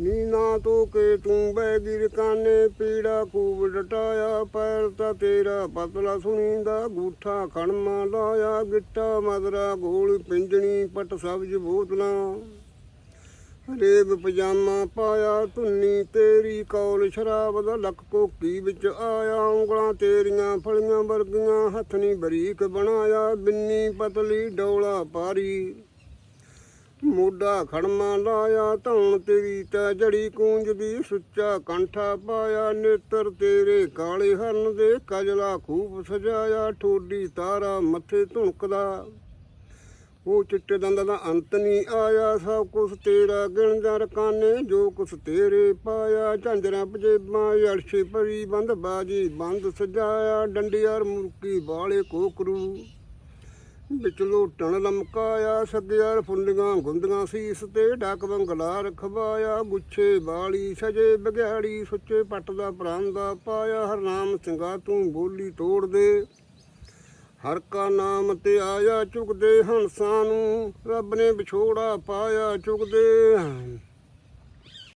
ਨੀਨਾ ਤੋ ਕੇ ਤੂੰ ਬੈ ਗਿਰ ਪੀੜਾ ਕੂਬ ਡਟਾਇਆ, ਪੈਰ ਤਾਂ ਤੇਰਾ ਪਤਲਾ ਸੁਣੀਂਦਾ, ਗੂਠਾ ਖਣਮਾ ਲਾਇਆ, ਗਿੱਟਾ ਮਦਰਾ ਗੋਲ ਪਿੰਜਣੀ, ਪਟ ਸਬਜ ਬੋਤਲਾਂ। ਰੇਬ ਪਜਾਮਾ ਪਾਇਆ, ਧੁੰਨੀ ਤੇਰੀ ਕੌਲ ਸ਼ਰਾਬ ਦਾ ਲੱਕ ਕੋਕੀ ਵਿੱਚ ਆਇਆ, ਉਂਗਲਾਂ ਤੇਰੀਆਂ ਫਲੀਆਂ ਵਰਗੀਆਂ, ਹੱਥ ਹੱਥਨੀ ਬਰੀਕ ਬਣਾਇਆ, ਬਿੰਨੀ ਪਤਲੀ ਡੋਲਾ ਪਾਰੀ। ਮੋਢਾ ਖੜਮਾ ਲਾਇਆ ਧੌਣ ਤੇਰੀ ਤੈ ਜੜੀ ਕੂੰਜ ਦੀ ਸੁੱਚਾ ਕੰਠਾ ਪਾਇਆ ਨੇਤਰ ਤੇਰੇ ਕਾਲੇ ਹਰਨ ਦੇ ਕਜਲਾ ਖੂਬ ਸਜਾਇਆ ਠੋਡੀ ਤਾਰਾ ਮੱਥੇ ਧੁਣਕਦਾ। ਉਹ ਚਿੱਟੇ ਦੰਦਾਂ ਦਾ ਅੰਤ ਨਹੀਂ ਆਇਆ, ਸਭ ਕੁਛ ਤੇਰਾ ਗਿਣਦਾ ਰਕਾਨੇ, ਜੋ ਕੁਛ ਤੇਰੇ ਪਾਇਆ। ਝਾਂਜਰਾਂ, ਪਜੇਬਾਂ ਅੜਸ਼ੇ ਭਰੀ ਬੰਦ ਬਾਜੀ ਬੰਦ ਸਜਾਇਆ ਡੰਡੀਆਰ ਮੁਰਕੀ ਵਾਲੇ ਕੋਕਰੂ। ਵਿੱਚ ਲੋਟਣ ਲਮਕਾਇਆ ਸੱਗਿਆਰ ਫੁੱਲੀਆਂ ਗੁੰਦੀਆਂ ਸੀਸ ਤੇ ਡੱਕ ਬੰਗਲਾ ਰਖਵਾਇਆ। ਗੁੱਛੇ ਵਾਲੀ ਸਜੇ ਬਗਿਆੜੀ, ਸੁੱਚੇ ਪੱਟ ਦਾ ਪਰਾਂਦਾ ਪਾਇਆ। ਹਰਨਾਮ ਸਿੰਘਾ ਤੂੰ ਬੋਲੀ ਤੋੜ ਦੇ। ਹਰ ਕਾ ਨਾਮ ਤੇ ਆਇਆ ਚੁਗਦੇ ਹੰਸਾਂ ਨੂੰ, ਰੱਬ ਨੇ ਵਿਛੋੜਾ ਪਾਇਆ ਚੁਗਦੇ